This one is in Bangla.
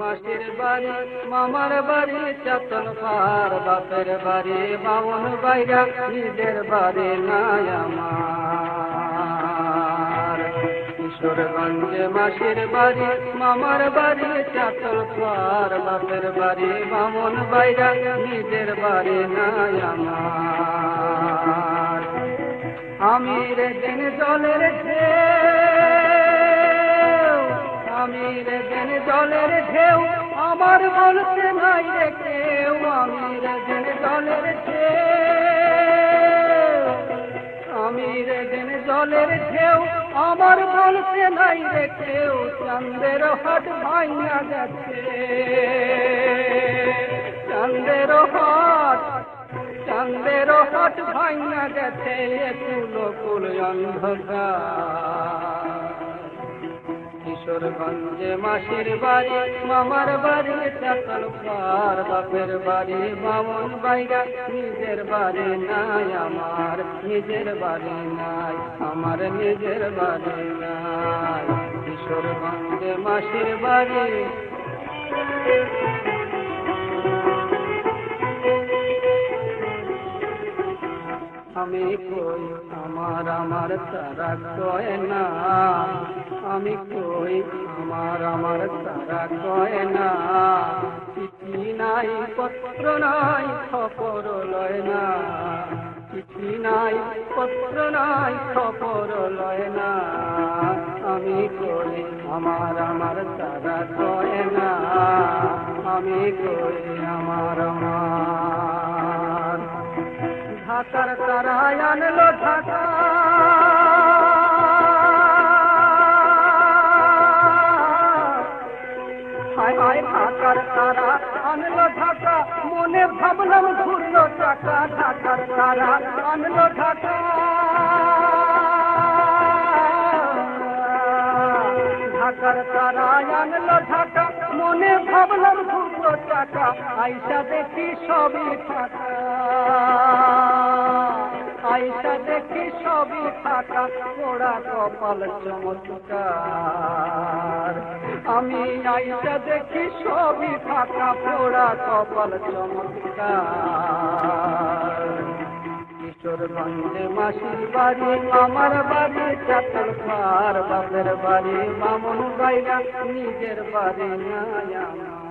মাসির বাড়ি মামার বাড়ি চাতন পার বাপের বাড়ি বামন বাইরা নিজের বাড়ি নাই আমার। কিশোরগঞ্জে মাসির বাড়ি, মামার বাড়ি, চাতল পার বাপের বাড়ি, বামন বাইরা নিজের বাড়ি নাই আমার। আমি রে দিন জলের ঢেউ, আমি রে দিন জলের ঢেউ, আমার বলতে নাই রে কেউ, আমি রে দিন জলের ঢেউ, আমার বলতে নাই রে কেউ চান্দের হাট ভাইয়া গেছে চান্দের হাট চান্দের হাট ভাইয়া গেছে কুলো কুল অন্ধকার। কিশোরগঞ্জে মাসির বাড়ি, মামার বাড়ি চাতল পার বাপের বাড়ি বামন বাইরা নিজের বাড়ি নাই আমার, নিজের বাড়ি নাই। আমার নিজের বাড়ি নাই। কিশোরগঞ্জে মাসির বাড়ি। আমি কই আমার আমার তারা কয় না? আমি কই আমার আমার তারা কয় না? চিঠি নাই, পত্র নাই, খবর লয় না। চিঠি নাই, পত্র নাই, খবর লয় না। আমি কই আমার আমার তারা কয় না। আমি কই আমার আমার। ঢাকার তারায় আনলো ঢাকা। তারা ঢাকা। মনে ভাবলাম ঘুরলো টাকা ঢাকার তারা আনলো ঢাকা। ঢাকার তারা আনলো ঢাকা মনে ভাবলাম ঘুরলো টাকা আইসা দেখি সবই ফাঁকা। আইসা দেখি সবই ফাঁকা, পোড়া কপাল চমৎকার। আমি আইসা দেখি সবই ফাঁকা, পোড়া কপাল চমৎকার। কিশোরগঞ্জে মাসির বাড়ি আমার বাড়ি চাতল পার বাপের বাড়ি মামন বাইরা নিজের বাড়ি আমার।